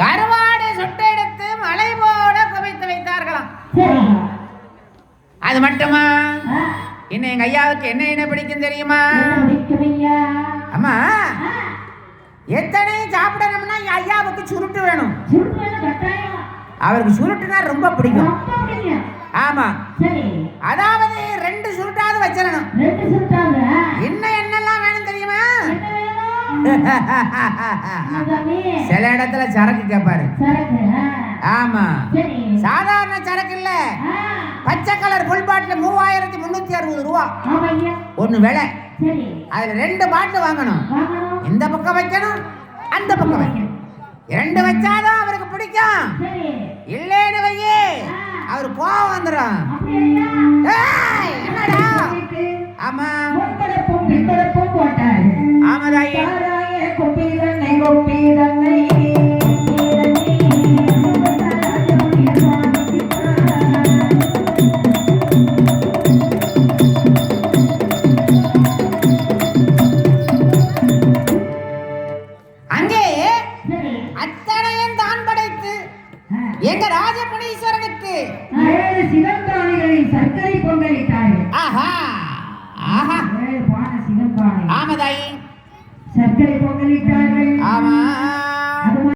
கருவாடு சுட்டெடுத்து மலை போட குவித்து வைத்தார்களாம். அது மட்டுமா? இன்னும் எங்க ஐயாவுக்கு என்ன என்ன பிடிக்கும் தெரியுமா? அம்மா எத்தனை சாப்பிடணும்னா எங்க ஐயாவுக்கு சுருட்டு வேணும். அவருக்கு சுருட்டுனா ரொம்ப பிடிக்கும். ஆமா. அதாவது ரெண்டு சுருட்டாவது வச்சிடணும் சில இடத்துல சரக்கு கேட்பாரு ஆமா. சாதாரண சரக்கு இல்ல. பச்சை கலர் ஃபுல் பாட்டில் மூவாயிரத்தி முன்னூத்தி அறுபது ரூபா. ஒண்ணு விலை. அதுல ரெண்டு பாட்டில் வாங்கணும். இந்த பக்கம் வைக்கணும்? அந்த பக்கம் வைக்கணும். ரெண்டு வச்சாதான் அவருக்கு பிடிக்கும். இல்லேன்னு வையே. அவர் கோவம் வந்துடும் என்னடா? ஆமா. அங்கே அத்தனையும் தான் படைத்து எங்க ராஜபுணீஸ்வரனுக்கு ஏழு சிவன்பானைகளை சர்க்கரை பொங்கலிட்டார்கள் ஆஹா ஆஹா. ஏழு பானை தாயி சர்க்கரை பொங்கலிட்டார்கள் ஆமா